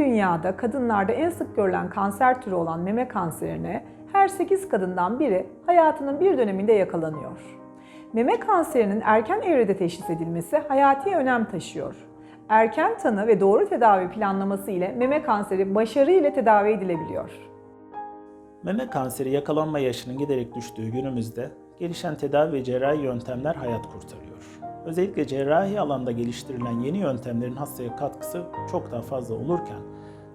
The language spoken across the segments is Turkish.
dünyada kadınlarda en sık görülen kanser türü olan meme kanserine her 8 kadından biri hayatının bir döneminde yakalanıyor. Meme kanserinin erken evrede teşhis edilmesi hayati önem taşıyor. Erken tanı ve doğru tedavi planlaması ile meme kanseri başarıyla tedavi edilebiliyor. Meme kanseri yakalanma yaşının giderek düştüğü günümüzde gelişen tedavi ve cerrahi yöntemler hayat kurtarıyor. Özellikle cerrahi alanda geliştirilen yeni yöntemlerin hastaya katkısı çok daha fazla olurken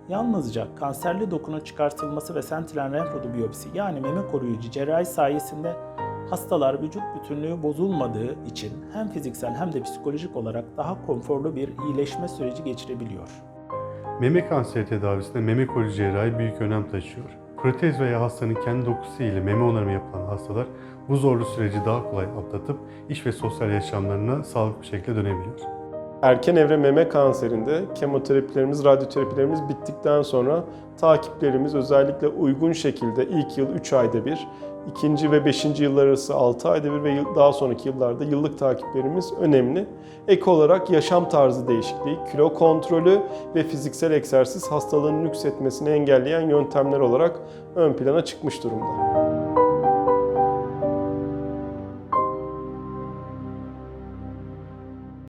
yalnızca kanserli dokunun çıkartılması ve sentilen lenfodu biyopsi yani meme koruyucu cerrahi sayesinde hastalar vücut bütünlüğü bozulmadığı için hem fiziksel hem de psikolojik olarak daha konforlu bir iyileşme süreci geçirebiliyor. Meme kanseri tedavisinde meme koruyucu cerrahi büyük önem taşıyor. Protez veya hastanın kendi dokusu ile meme onarımı yapılan hastalar bu zorlu süreci daha kolay atlatıp iş ve sosyal yaşamlarına sağlıklı bir şekilde dönebiliyor. Erken evre meme kanserinde kemoterapilerimiz, radyoterapilerimiz bittikten sonra takiplerimiz özellikle uygun şekilde ilk yıl 3 ayda bir, ikinci ve 5. yıllar arası 6 ayda bir ve daha sonraki yıllarda yıllık takiplerimiz önemli. Ek olarak yaşam tarzı değişikliği, kilo kontrolü ve fiziksel egzersiz hastalığın nüksetmesini engelleyen yöntemler olarak ön plana çıkmış durumda.